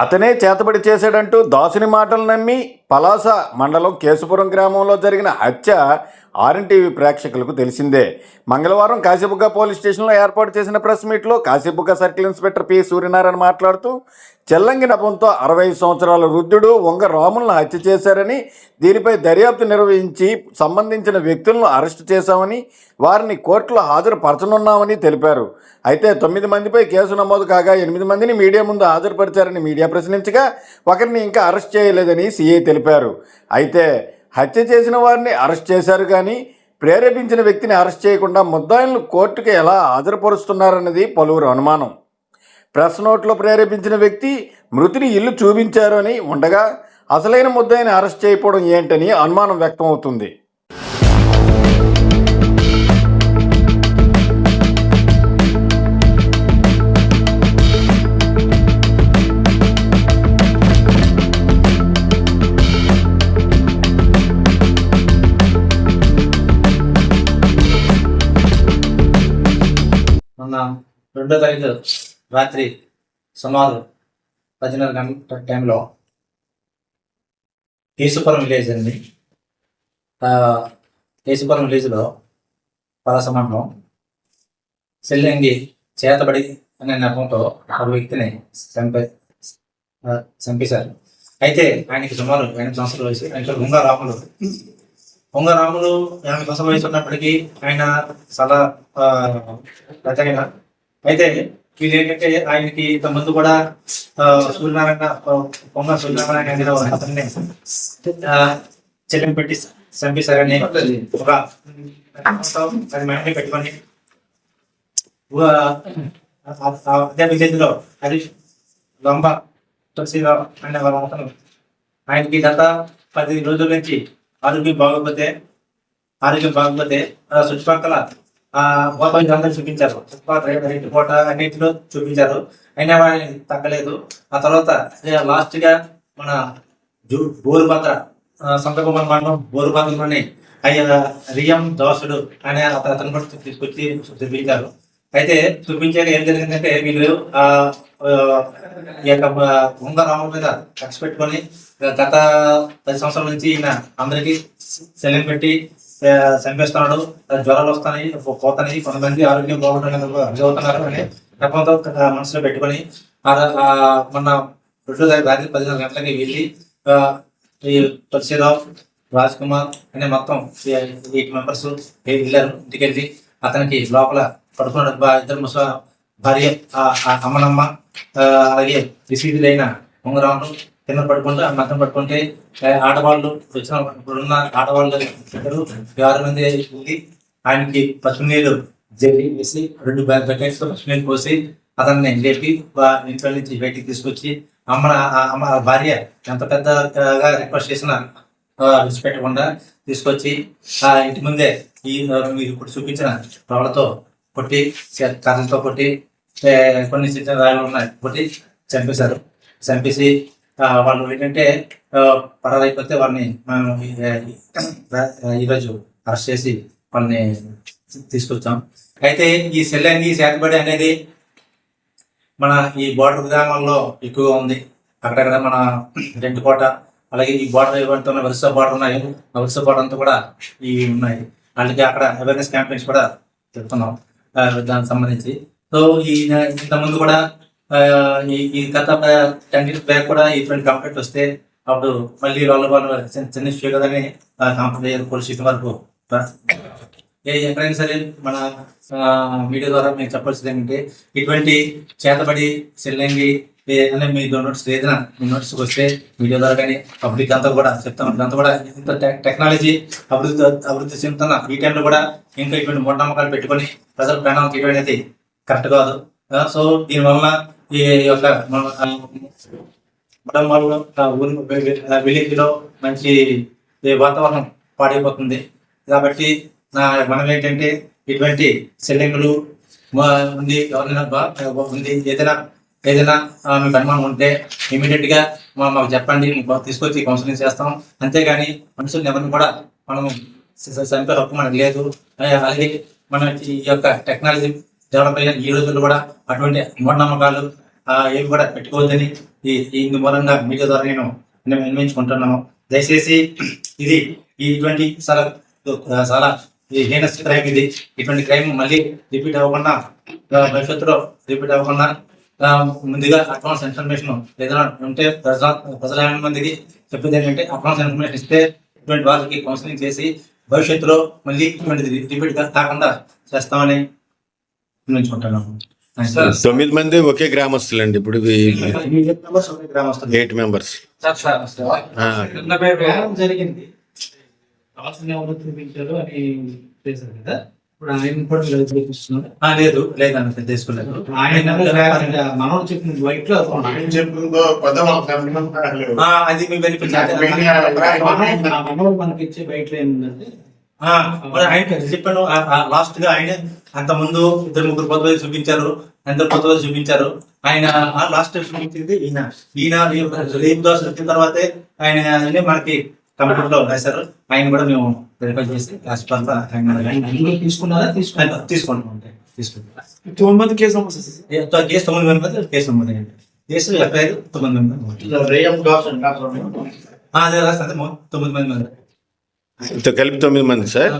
అతనే చేతబడి చేశాడంటూ దాసుని మాటలు నమ్మి పలాస మండలం కేశపురం గ్రామంలో జరిగిన హత్య ఆర్ఎన్టీవీ ప్రేక్షకులకు తెలిసిందే. మంగళవారం కాశీబుగ్గ పోలీస్ స్టేషన్లో ఏర్పాటు చేసిన ప్రెస్ మీట్లో Kasibugga circle inspector P. Suryanarayana మాట్లాడుతూ చెల్లంగి నపంతో అరవై సంవత్సరాల వృద్ధుడు వంగ రాములను హత్య చేశారని దీనిపై దర్యాప్తు నిర్వహించి సంబంధించిన వ్యక్తులను అరెస్టు చేశామని వారిని కోర్టులో హాజరుపరచనున్నామని తెలిపారు. అయితే తొమ్మిది మందిపై కేసు నమోదు కాగా ఎనిమిది మందిని మీడియా ముందు హాజరుపరిచారని మీడియా ప్రశ్నించగా ఒకరిని ఇంకా అరెస్ట్ చేయలేదని సీఐ తెలిపారు. అయితే హత్య చేసిన వారిని అరెస్ట్ చేశారు కానీ ప్రేరేపించిన వ్యక్తిని అరెస్ట్ చేయకుండా ముద్దాయిలను కోర్టుకు ఎలా హాజరుపరుస్తున్నారన్నది పలువురు అనుమానం. ప్రెస్ నోట్లో ప్రేరేపించిన వ్యక్తి మృతిని ఇల్లు చూపించారు అని ఉండగా అసలైన ముద్దాయిని అరెస్ట్ చేయకపోవడం ఏంటని అనుమానం వ్యక్తమవుతుంది. మొన్న రెండో తారీఖు రాత్రి సుమారు పదిన్నర గంట టైంలో కేసుపురం విలేజ్ అండి. కేసుపురం విలేజ్లో పలాస సెల్లింగి చేతబడి అనే నెపంతో ఒక వ్యక్తిని చంపే చంపేశారు. అయితే ఆయనకి సుమారు ఎనిమిది సంవత్సరాల వయసు. ఆయన గుంగ రాములు పొంగ రాములు ఎనభై సంవత్సరాల వయసు ఉన్నప్పటికీ ఆయన చాలా పెద్దగా అయితే ఇది ఏంటంటే ఆయనకి ఇంత ముందు కూడా సూర్యనారాయణ పొంగ సూర్యనారాయణ అతన్ని ఆ, చెల్లింపు పెట్టి చంపేశారని ఒక అది మైండ్ పెట్టుకొని అదే విలేజ్లో అది లంబ తులసిరావు అనే వాళ్ళ అతను ఆయనకి గత పది రోజుల నుంచి ఆరోగ్యం బాగోకపోతే ఆరోగ్యం బాగోకపోతే ఆ చుట్టుపక్కల మోబైల్ అందరూ చూపించారు. చుట్టుపక్కల రెండు పూట అన్నింటిలో చూపించారు. అయినా వాడిని తగ్గలేదు. ఆ తర్వాత లాస్ట్గా మన జూ బోరుభద్ర సంతకుమార్ మండలం బోరుభద్రలోని అయ్యా రియం దాసుడు అనే అతను కూడా తీసుకొచ్చి చూపించారు. అయితే చూపించాక ఏం జరిగిందంటే వీళ్ళు ఆ, ఈ యొక్క ఉంగ రాముల మీద ఖర్చు పెట్టుకొని గత పది సంవత్సరాల నుంచి ఈయన అందరికి సెలవు పెట్టి చంపేస్తున్నాడు. జ్వరాలు వస్తాయి పోతాయి కొంతమంది ఆరోగ్యం బాగుంటుంది చదువుతున్నారు అని నెపంతో మనసులో పెట్టుకొని ఆ ఆ, మొన్న రెండు రాత్రి పదిహేను గంటలకి వెళ్ళి ఈ తులసిరావు రాజ్ కుమార్ అనే మొత్తం ఎయిట్ మెంబర్స్ వెళ్ళారు ఇంటికి వెళ్ళి అతనికి లోపల పడుకున్నాడు. ఇద్దరు ముస భార్య ఆ, అమ్మనమ్మ అలాగే విసీదులైన ఉంగరాములు కింద పడుకుంటే ఆ పట్టుకుంటే పడుకుంటే ఆడవాళ్ళు వచ్చిన ఇప్పుడున్న ఆడవాళ్ళు ఇద్దరు ఆరు మంది ఉంది ఆయనకి పసుపు నీళ్ళు జల్లి వేసి రెండు బ్యాగ్ బకెట్స్ పసుపు నీళ్ళు పోసి అతన్ని లేపి ఇంట్లో నుంచి బయటికి తీసుకొచ్చి అమ్మ అమ్మ భార్య ఎంత పెద్దగా రిక్వెస్ట్ చేసిన విడిచిపెట్టకుండా తీసుకొచ్చి ఆ ఇంటి ముందే ఈ మీరు ఇప్పుడు చూపించిన రాళ్ళతో కొట్టి కర్రలతో కొట్టి కొన్ని చిన్న చిన్న ఉన్నాయి. ఒకటి చంపేశారు. చంపేసి వాళ్ళు ఏంటంటే పరారైపోతే వాళ్ళని మనం ఈ- ఈరోజు అరెస్ట్ చేసి వాళ్ళని తీసుకొచ్చాం. అయితే ఈ సెల్లంగి శాతబడి అనేది మన ఈ బోర్డర్ గ్రామాల్లో ఎక్కువగా ఉంది. అక్కడక్కడ మన రెండుకోట అలాగే ఈ బోర్డర్ ఇవ్వడంతో వరుస బోర్డర్ ఉన్నాయి. ఆ వరుస బోర్డర్ అంతా కూడా ఈ ఉన్నాయి. అలాగే అక్కడ అవేర్నెస్ క్యాంపెయిన్స్ కూడా చెప్తున్నాం దానికి సంబంధించి. సో ఈ ఇంతకుముందు కూడా ఈ గత టెన్ ఇయర్స్ బ్యాక్ కూడా ఇటువంటి కంప్లైంట్ వస్తే అప్పుడు మళ్ళీ వాళ్ళ వాళ్ళు చిన్న చిన్న ఇష్యూ కదని కంప్లైంట్ పోలీస్ స్టేషన్ వరకు ఏ ఎక్కడైనా సరే మన మీడియా ద్వారా మేము చెప్పాల్సింది ఏంటంటే ఇటువంటి చేతబడి సెల్లంగి ఏదైనా అనే మీ నోట్స్ ఏదైనా మీ నోట్స్ వస్తే మీడియా ద్వారా కానీ పబ్లిక్ అంతా కూడా చెప్తాం అంతా కూడా ఇంత టెక్నాలజీ అభివృద్ధి అభివృద్ధి చెందుతున్న ఈ టైంలో కూడా ఇంకా ఇటువంటి మూఢనమ్మకాలు పెట్టుకొని ప్రజల ప్రాణాలకు ఇటువంటి కరెక్ట్ కాదు. సో దీనివల్ల ఈ యొక్క మనం వాళ్ళు విలేజ్లో మంచి వాతావరణం పాడైపోతుంది. కాబట్టి నా మనం ఏంటంటే ఇటువంటి సెల్లింగ్లు ఉంది ఎవరైనా ఉంది ఏదైనా ఏదైనా మీకు అనుమానం ఉంటే ఇమీడియట్గా మాకు చెప్పండి మీకు తీసుకొచ్చి కౌన్సిలింగ్ చేస్తాం. అంతేగాని మనుషులను ఎవరిని కూడా మనం చంపే హక్కు మనకు లేదు అలాగే మన ఈ యొక్క టెక్నాలజీ డెవలప్ ఈ రోజుల్లో కూడా అటువంటి మూఢనమ్మకాలు ఏవి కూడా పెట్టుకోవద్దని ఈ ఇందు మూలంగా మీడియా ద్వారా నేను నేను దయచేసి ఇది ఈ ఇటువంటి చాలా చాలా హీనస్ క్రైమ్ ఇది. ఇటువంటి క్రైమ్ మళ్ళీ రిపీట్ అవ్వకుండా భవిష్యత్తులో రిపీట్ అవ్వకుండా ముందుగా అడ్వాన్స్ ఇన్ఫర్మేషన్ ఏదైనా ఉంటే ప్రజల ప్రజల మందికి చెప్పేది ఏంటంటే అడ్వాన్స్ ఇన్ఫర్మేషన్ ఇస్తే ఇటువంటి వాళ్ళకి కౌన్సిలింగ్ చేసి భవిష్యత్తులో మళ్ళీ ఇటువంటిది రిపీట్ కాకుండా చేస్తామని తొమ్మిది మంది ఒకే గ్రామస్తులండి. ఇప్పుడు ఎయిట్ మెంబర్స్. జరిగింది. కదా. ఇప్పుడు ఆయన కూడా లేదు లేదు లేదన్న తీసుకోలేదు ఆయన మనోడు చెప్పిన వైట్లో అది మీ బెనిఫిట్ మనోడు మనకి ఇచ్చే బయట ఏముందంటే ఆయన చెప్పాను. లాస్ట్గా ఆయన అంత ముందు ఇద్దరు ముగ్గురు పదవి చూపించారు. అందరు పదవి చూపించారు. ఆయన లాస్ట్ చూపించింది ఈయన. ఈయన రేపు దోశ వచ్చిన తర్వాతే ఆయన మనకి కంప్యూటర్లో రాశారు. ఆయన కూడా మేము వెరిఫై చేసి ఆయన అందులో తీసుకున్నారా? ఆయన తీసుకుంటాం తీసుకుంటాం తొమ్మిది మంది కేసు కేసు తొమ్మిది మంది మంది కేసు తొమ్మిది మంది కేసు ఎఫ్ఐఆర్ తొమ్మిది మంది అదే తొమ్మిది మంది ఇంత కలిపి తొమ్మిది మంది సార్?